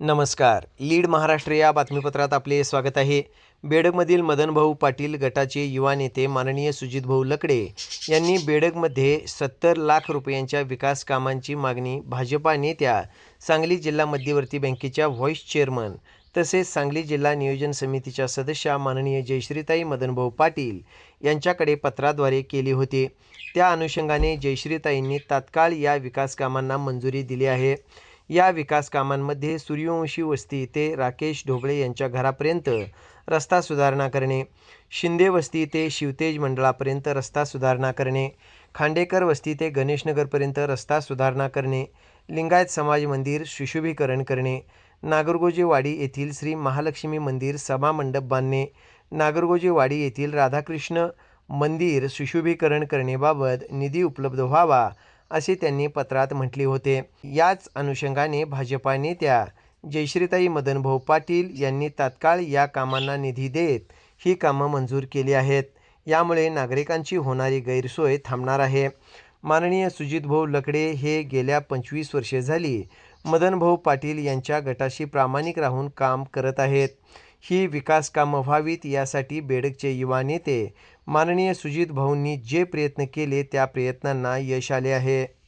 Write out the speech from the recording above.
नमस्कार. लीड महाराष्ट्र या बातमीपत्रात आपले स्वागत आहे. बेडगमधील मदनभाऊ पाटील गटाचे युवा नेते माननीय सुजितभाऊ लकडे यांनी बेडकमध्ये सत्तर लाख रुपयांच्या विकास कामांची मागणी भाजपा नेत्या सांगली जिल्हा मध्यवर्ती बँकेच्या व्हॉईस चेअरमन तसेच सांगली जिल्हा नियोजन समितीच्या सदस्या माननीय जयश्रीताई मदनभाऊ पाटील यांच्याकडे पत्राद्वारे केली होती. त्या अनुषंगाने जयश्रीताईंनी तात्काळ या विकास कामांना मंजुरी दिली आहे. या विकास कामांमध्ये सूर्यवंशी वस्ती ते राकेश ढोबळे यांच्या घरापर्यंत रस्ता सुधारणा करणे शिंदे वस्ती ते शिवतेज मंडळापर्यंत रस्ता सुधारणा करणे खांडेकर वस्ती ते गणेशनगरपर्यंत रस्ता सुधारणा करणे लिंगायत समाज मंदिर सुशोभीकरण करणे नागरगोजेवाडी येथील श्री महालक्ष्मी मंदिर सभामंडप बांधणे नागरगोजेवाडी येथील राधाकृष्ण मंदिर सुशोभीकरण करण्याबाबत निधी उपलब्ध व्हावा असे त्यांनी पत्रात म्हटले होते. याच अनुषंगाने भाजपा नेत्या जयश्रीताई मदनभाऊ पाटील यांनी तात्काळ या कामांना निधी देत ही कामं मंजूर केली आहेत. यामुळे नागरिकांची होणारी गैरसोय थांबणार आहे. माननीय सुजितभाऊ लकडे हे गेल्या पंचवीस वर्षे झाली मदनभाऊ पाटील यांच्या गटाशी प्रामाणिक राहून काम करत आहेत. ही विकास कामं व्हावीत यासाठी बेडगचे युवा नेते माननीय सुजित भाऊंनी जे प्रयत्न केले त्या प्रयत्नांना यश आले आहे.